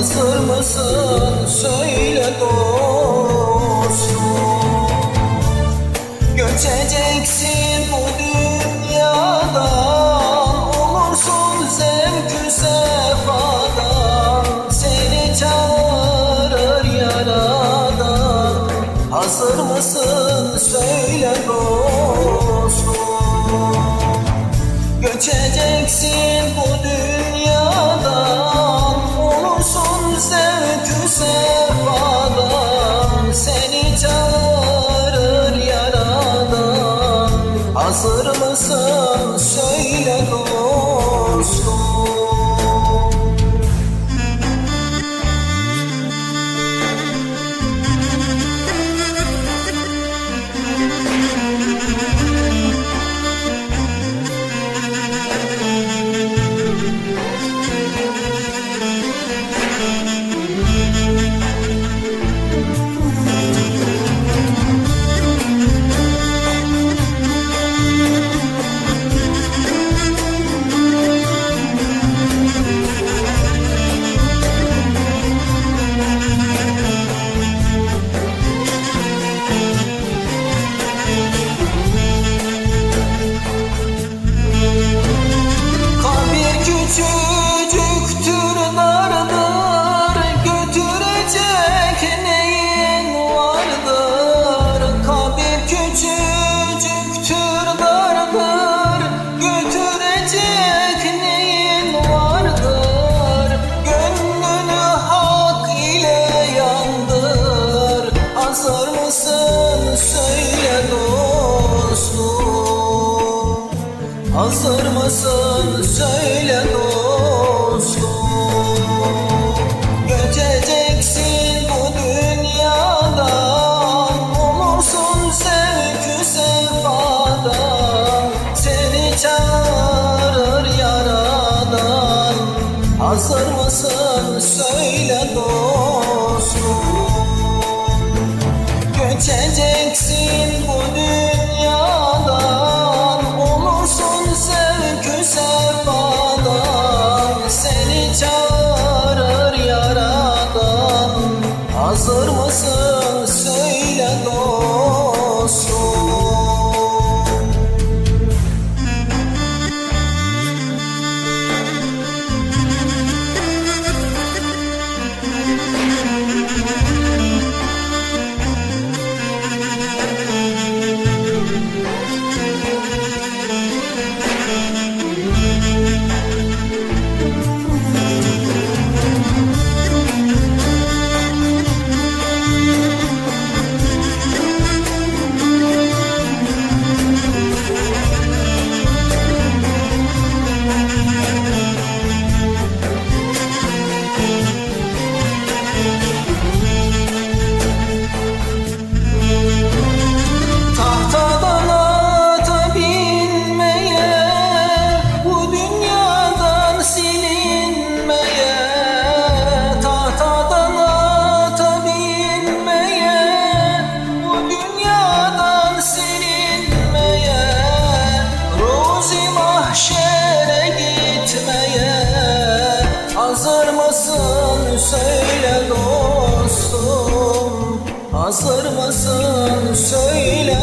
Hazır mısın? Söyle dostum. Göçeceksin bu dünyadan. Olursun zevkü sefadan Seni çağırır yaradan. Hazır mısın? Söyle dostum Hazır mısın Hazır mısın? Söyle dostum. Göçeceksin bu dünyadan. Olursun zevkü sefadan Seni çağırır yaradan. Hazır mısın? Söyle dostum. Göçeceksin Hazır mısın? Söyle dostum mısın söyle dostum. Hazır mısın? Söyle